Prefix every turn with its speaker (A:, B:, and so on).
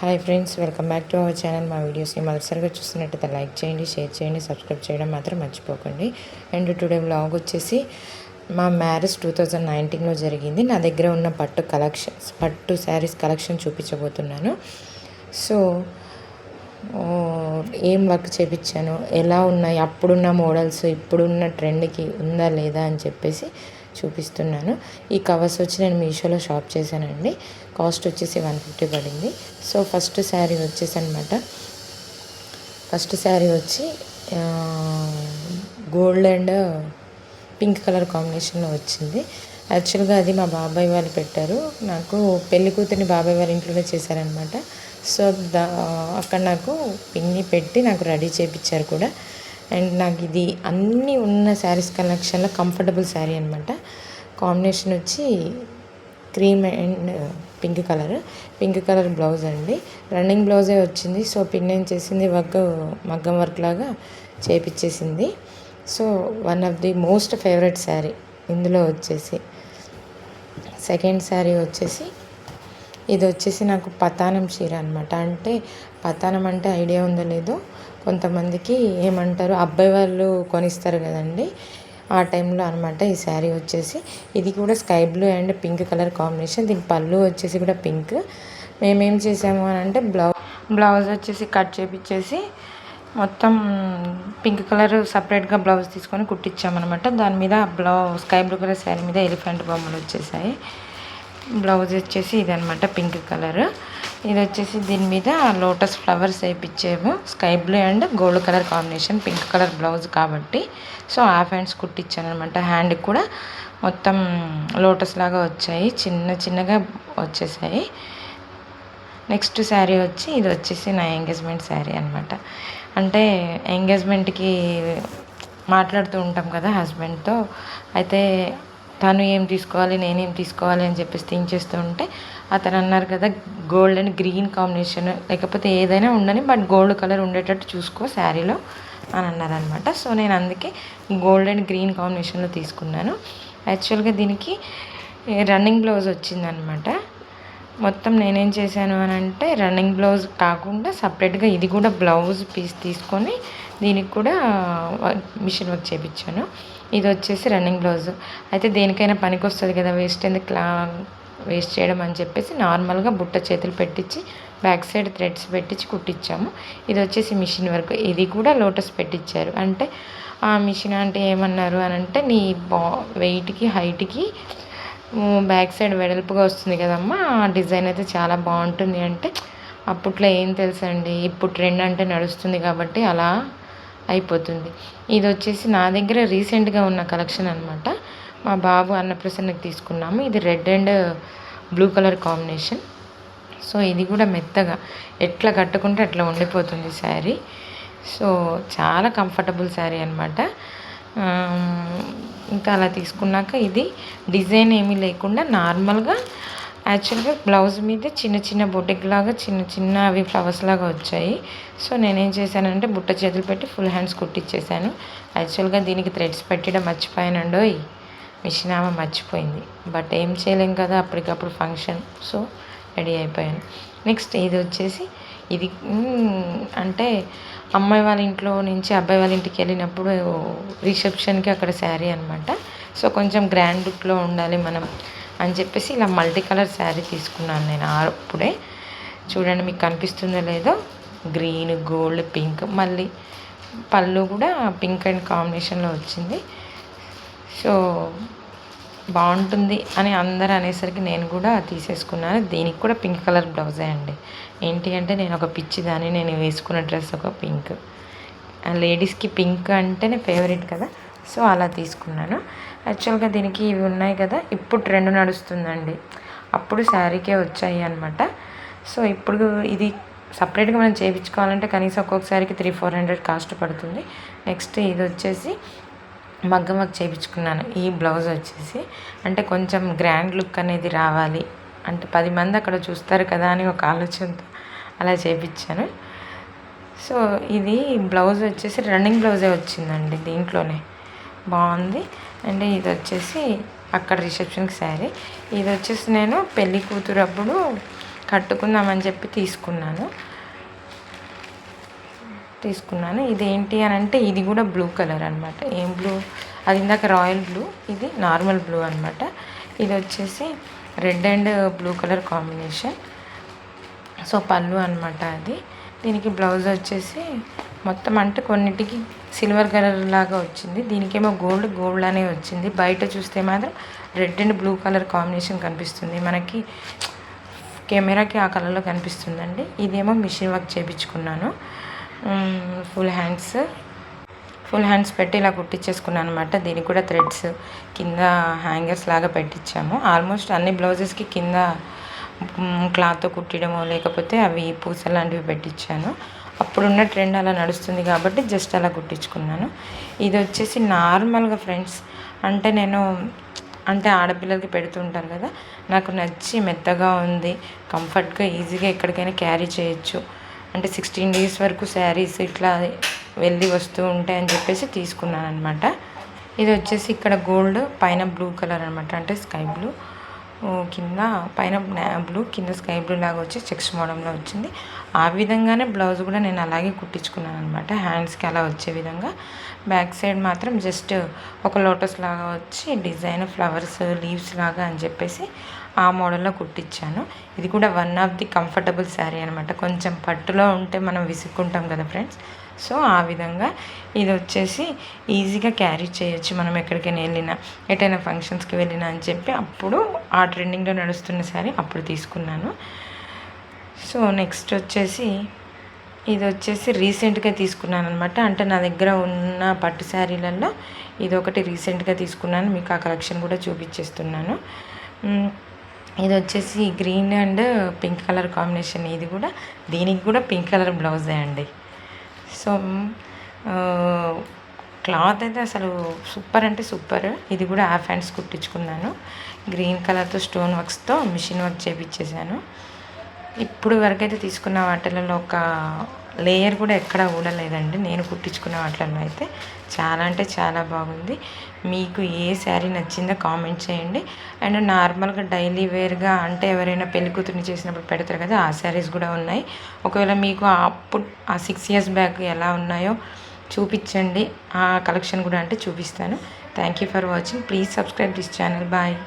A: Hi friends welcome back to our channel. మా వీడియోస్ని మొదటిసారిగా చూస్తున్నట్టయితే లైక్ చేయండి షేర్ చేయండి సబ్స్క్రైబ్ చేయడం మాత్రం మర్చిపోకండి. అండ్ టుడే బ్లాగ్ వచ్చేసి మా మ్యారేజ్ టూ థౌజండ్ నైన్టీన్లో జరిగింది. నా దగ్గర ఉన్న పట్టు కలెక్షన్స్ పట్టు శారీస్ కలెక్షన్ చూపించబోతున్నాను. సో ఏం వర్క్ చేపించాను ఎలా ఉన్నాయి అప్పుడున్న మోడల్స్ ఇప్పుడున్న ట్రెండ్కి ఉందా లేదా అని చెప్పేసి చూపిస్తున్నాను. ఈ కవర్స్ వచ్చి నేను మీషోలో షాప్ చేశానండి. కాస్ట్ వచ్చేసి వన్ ఫిఫ్టీ పడింది. సో ఫస్ట్ శారీ వచ్చేసి అనమాట ఫస్ట్ శారీ వచ్చి గోల్డ్ అండ్ పింక్ కలర్ కాంబినేషన్లో వచ్చింది. యాక్చువల్గా అది మా బాబాయ్ వాళ్ళు పెట్టారు. నాకు పెళ్ళి కూతురిని బాబాయ్ వాళ్ళ ఇంట్లోనే చేశారనమాట. సో దా అక్కడ నాకు పిన్ని పెట్టి నాకు రెడీ చేయించారు కూడా. అండ్ నాకు ఇది అన్నీ ఉన్న శారీస్ కలెక్షన్లో కంఫర్టబుల్ శారీ అనమాట కాంబినేషన్ వచ్చి cream and pink colour. Pink colour blouse అండి. రన్నింగ్ బ్లౌజే వచ్చింది. సో పిన్ ఏం చేసింది? వర్క్ మగ్గం వర్క్ లాగా చేపించేసింది so one of the most favourite sari ఇందులో వచ్చేసి. సెకండ్ శారీ వచ్చేసి ఇది వచ్చేసి నాకు పతానం చీర అనమాట అంటే పతానం అంటే ఐడియా ఉందో లేదో కొంతమందికి ఏమంటారు అబ్బాయి వాళ్ళు కొనిస్తారు కదండి. ఆ టైంలో అనమాట ఈ శారీ వచ్చేసి. ఇది కూడా sky blue and pink colour combination. దీని పళ్ళు వచ్చేసి కూడా పింక్. మేమేం చేసాము అని అంటే బ్లౌజ్ బ్లౌజ్ వచ్చేసి కట్ చేపించేసి మొత్తం పింక్ కలర్ సపరేట్గా బ్లౌజ్ తీసుకొని కుట్టించామన్నమాట దాని మీద బ్లౌ స్కై బ్లూ కలర్ శారీ మీద ఎలిఫెంట్ బొమ్మలు వచ్చేసాయి. బ్లౌజ్ వచ్చేసి ఇది అనమాట పింక్ కలర్. ఇది వచ్చేసి దీని మీద lotus flowers వేయించాము sky blue and gold colour combination pink colour blouse కాబట్టి. సో హాఫ్ హ్యాండ్స్ కుట్టించాను అనమాట హ్యాండ్కి కూడా మొత్తం లోటస్ లాగా వచ్చాయి. చిన్న చిన్నగా వచ్చేసాయి. నెక్స్ట్ శారీ వచ్చి ఇది వచ్చేసి నా ఎంగేజ్మెంట్ శారీ అనమాట. అంటే ఎంగేజ్మెంట్కి మాట్లాడుతూ ఉంటాం కదా హస్బెండ్తో. అయితే తను ఏం తీసుకోవాలి నేనేం తీసుకోవాలి అని చెప్పేసి థింక్ చేస్తూ ఉంటే అతను అన్నారు కదా గోల్డ్ అండ్ గ్రీన్ కాంబినేషన్ లేకపోతే ఏదైనా ఉండని బట్ గోల్డ్ కలర్ ఉండేటట్టు చూసుకో శారీలో అని అన్నారనమాట. సో నేను అందుకే గోల్డ్ అండ్ గ్రీన్ కాంబినేషన్లో తీసుకున్నాను. యాక్చువల్గా దీనికి రన్నింగ్ బ్లౌజ్ వచ్చిందనమాట. మొత్తం నేనేం చేశాను అని అంటే రన్నింగ్ బ్లౌజ్ కాకుండా సపరేట్గా ఇది కూడా బ్లౌజ్ పీస్ తీసుకొని దీనికి కూడా మిషన్ వర్క్ చేయించాను ఇది వచ్చేసి రన్నింగ్ బ్లౌజ్. అయితే దేనికైనా పనికి వస్తుంది కదా వేస్ట్ ఎందుకు క్లా వేస్ట్ చేయడం అని చెప్పేసి నార్మల్గా బుట్ట చేతులు పెట్టించి బ్యాక్ సైడ్ థ్రెడ్స్ పెట్టించి కుట్టించాము. ఇది వచ్చేసి మిషన్ వర్క్. ఇది కూడా లోటస్ పెట్టించారు. అంటే ఆ మిషన్ అంటే ఏమన్నారు అని అంటే నీ బా వెయిట్కి హైట్కి బ్యాక్ సైడ్ వెడల్పుగా వస్తుంది కదమ్మా ఆ డిజైన్ అయితే చాలా బాగుంటుంది అంటే అప్పట్లో ఏం తెలుసండి? ఇప్పుడు ట్రెండ్ అంటే నడుస్తుంది కాబట్టి అలా అయిపోతుంది. ఇది వచ్చేసి నా దగ్గర రీసెంట్గా ఉన్న కలెక్షన్ అనమాట మా బాబు అన్నప్రసన్నకి తీసుకున్నాము. ఇది red and blue colour combination. So ఇది కూడా మెత్తగా. ఎట్లా కట్టుకుంటే అట్లా ఉండిపోతుంది శారీ. సో చాలా కంఫర్టబుల్ శారీ అనమాట ఇంకా అలా తీసుకున్నాక ఇది డిజైన్ ఏమీ లేకుండా నార్మల్గా యాక్చువల్గా బ్లౌజ్ మీద చిన్న చిన్న బొటిక్ లాగా చిన్న చిన్న అవి ఫ్లవర్స్ లాగా వచ్చాయి. సో నేనేం చేశానంటే బుట్ట చేతులు పెట్టి ఫుల్ హ్యాండ్స్ కుట్టించేసాను యాక్చువల్గా దీనికి థ్రెడ్స్ పెట్టడం మర్చిపోయానండోయ్. మిషన్ ఆమె మర్చిపోయింది. బట్ ఏం చేయలేం కదా అప్పటికప్పుడు ఫంక్షన్ సో రెడీ అయిపోయాను. నెక్స్ట్ ఇది వచ్చేసి ఇది అంటే అమ్మాయి వాళ్ళ ఇంట్లో నుంచి అబ్బాయి వాళ్ళ ఇంటికి వెళ్ళినప్పుడు రిసెప్షన్కి అక్కడ శారీ అనమాట సో కొంచెం గ్రాండ్ లుక్లో ఉండాలి మనం. అని చెప్పేసి ఇలా మల్టీ కలర్ శారీ తీసుకున్నాను నేను అప్పుడే. చూడండి మీకు కనిపిస్తుందో లేదో? Green gold pink. మళ్ళీ పళ్ళు కూడా పింక్ అండ్ కాంబినేషన్లో వచ్చింది. సో బాగుంటుంది అని అందరు అనేసరికి నేను కూడా తీసేసుకున్నాను. దీనికి కూడా పింక్ కలర్ బ్లౌజే అండి. ఏంటి అంటే నేను ఒక పిచ్చి దాన్ని నేను వేసుకున్న డ్రెస్ ఒక పింక్. లేడీస్కి పింక్ అంటేనే ఫేవరెట్ కదా? సో అలా తీసుకున్నాను. యాక్చువల్గా దీనికి ఇవి ఉన్నాయి కదా ఇప్పుడు ట్రెండ్ నడుస్తుందండి. అప్పుడు శారీకే వచ్చాయి అనమాట సో ఇప్పుడు ఇది సపరేట్గా మనం చేయించుకోవాలంటే కనీసం ఒక్కొక్కసారికి త్రీ ఫోర్ హండ్రెడ్ కాస్ట్ పడుతుంది. నెక్స్ట్ ఇది వచ్చేసి మగ్గం చేయించుకున్నాను. ఈ బ్లౌజ్ వచ్చేసి అంటే కొంచెం గ్రాండ్ లుక్ అనేది రావాలి. అంటే పది మంది అక్కడ చూస్తారు కదా అని ఒక ఆలోచనతో అలా చేయించాను. సో ఇది బ్లౌజ్ వచ్చేసి రన్నింగ్ బ్లౌజే వచ్చిందండి దీంట్లోనే. బాగుంది. అండ్ ఇది వచ్చేసి అక్కడ రిసెప్షన్కి శారీ. ఇది వచ్చేసి నేను పెళ్ళి కూతురు అప్పుడు కట్టుకుందామని చెప్పి తీసుకున్నాను. తీసుకున్నాను. ఇది ఏంటి అని అంటే ఇది కూడా బ్లూ కలర్ అనమాట ఏం బ్లూ? అది ఇందాక రాయల్ బ్లూ. ఇది నార్మల్ బ్లూ అనమాట ఇది వచ్చేసి red and blue colour combination. So పళ్ళు అనమాట అది. దీనికి బ్లౌజ్ వచ్చేసి మొత్తం అంటే కొన్నిటికి సిల్వర్ కలర్ లాగా వచ్చింది. దీనికేమో గోల్డ్ గోల్డ్ అనే వచ్చింది. బయట చూస్తే మాత్రం red and blue colour combination కనిపిస్తుంది. మనకి కెమెరాకి ఆ కలర్లో కనిపిస్తుందండి. ఇదేమో మిషన్ వర్క్ చేయించుకున్నాను ఫుల్ హ్యాండ్స్. ఫుల్ హ్యాండ్స్ పెట్టి ఇలా కుట్టించేసుకున్నాను అనమాట దీనికి కూడా థ్రెడ్స్ కింద హ్యాంగర్స్ లాగా పెట్టించాము. ఆల్మోస్ట్ అన్ని బ్లౌజెస్కి కింద క్లాత్తో కుట్టడమో లేకపోతే అవి పూస లాంటివి పెట్టించాను. అప్పుడున్న ట్రెండ్ అలా నడుస్తుంది కాబట్టి జస్ట్ అలా కుట్టించుకున్నాను ఇది వచ్చేసి నార్మల్గా ఫ్రెండ్స్ అంటే నేను అంటే ఆడపిల్లలకి పెడుతుంటారు కదా నాకు నచ్చి మెత్తగా ఉంది కంఫర్ట్గా ఈజీగా ఎక్కడికైనా క్యారీ చేయొచ్చు. అంటే సిక్స్టీన్ డేస్ వరకు శారీస్ ఇట్లా వెళ్ళి వస్తూ ఉంటాయని చెప్పేసి తీసుకున్నాను అనమాట ఇది వచ్చేసి ఇక్కడ గోల్డ్ పైన బ్లూ కలర్ అనమాట అంటే స్కై బ్లూ. కింద పైన బ్లూ కింద స్కై బ్లూ లాగా వచ్చి చెక్స్ మోడంలో వచ్చింది. ఆ విధంగానే బ్లౌజ్ కూడా నేను అలాగే కుట్టించుకున్నాను అనమాట హ్యాండ్స్కి అలా వచ్చే విధంగా. బ్యాక్ సైడ్ మాత్రం జస్ట్ ఒక లోటస్ లాగా వచ్చి డిజైన్ ఫ్లవర్స్ లీవ్స్ లాగా అని చెప్పేసి ఆ మోడల్లో కుట్టించాను. ఇది కూడా one of the comfortable sari అనమాట కొంచెం పట్టులో ఉంటే మనం విసుక్కుంటాం కదా ఫ్రెండ్స్. సో ఆ విధంగా ఇది వచ్చేసి ఈజీగా క్యారీ చేయొచ్చు మనం ఎక్కడికైనా వెళ్ళినా ఎటైనా ఫంక్షన్స్కి వెళ్ళినా అని చెప్పి అప్పుడు ఆ ట్రెండింగ్లో నడుస్తున్న శారీ అప్పుడు తీసుకున్నాను. సో నెక్స్ట్ వచ్చేసి ఇది వచ్చేసి రీసెంట్గా తీసుకున్నాను అనమాట అంటే నా దగ్గర ఉన్న పట్టు శారీలలో ఇది ఒకటి రీసెంట్గా తీసుకున్నాను. మీకు ఆ కలెక్షన్ కూడా చూపించేస్తున్నాను. ఇది వచ్చేసి green and pink colour combination. ఇది కూడా దీనికి కూడా పింక్ కలర్ బ్లౌజే అండి. సో క్లాత్ అయితే అసలు సూపర్ అంటే సూపర్. ఇది కూడా హాఫ్ హ్యాండ్స్ కుట్టించుకున్నాను. గ్రీన్ కలర్తో స్టోన్ వర్క్స్తో మిషన్ వర్క్ చేపించేసాను ఇప్పుడు వరకు అయితే తీసుకున్న వాటిలలో ఒక లేయర్ కూడా ఎక్కడ ఊడలేదండి. నేను కుట్టించుకున్న వాటిల్లో అయితే చాలా అంటే చాలా బాగుంది. మీకు ఏ శారీ నచ్చిందో కామెంట్ చేయండి. అండ్ నార్మల్గా డైలీ వేర్గా అంటే ఎవరైనా పెళ్ళి కూతురిని చేసినప్పుడు పెడతారు కదా ఆ శారీస్ కూడా ఉన్నాయి. ఒకవేళ మీకు అప్పుడు ఆ సిక్స్ ఇయర్స్ బ్యాక్ ఎలా ఉన్నాయో చూపించండి. ఆ కలెక్షన్ కూడా అంటే చూపిస్తాను. Thank you for watching. Please subscribe this channel. Bye.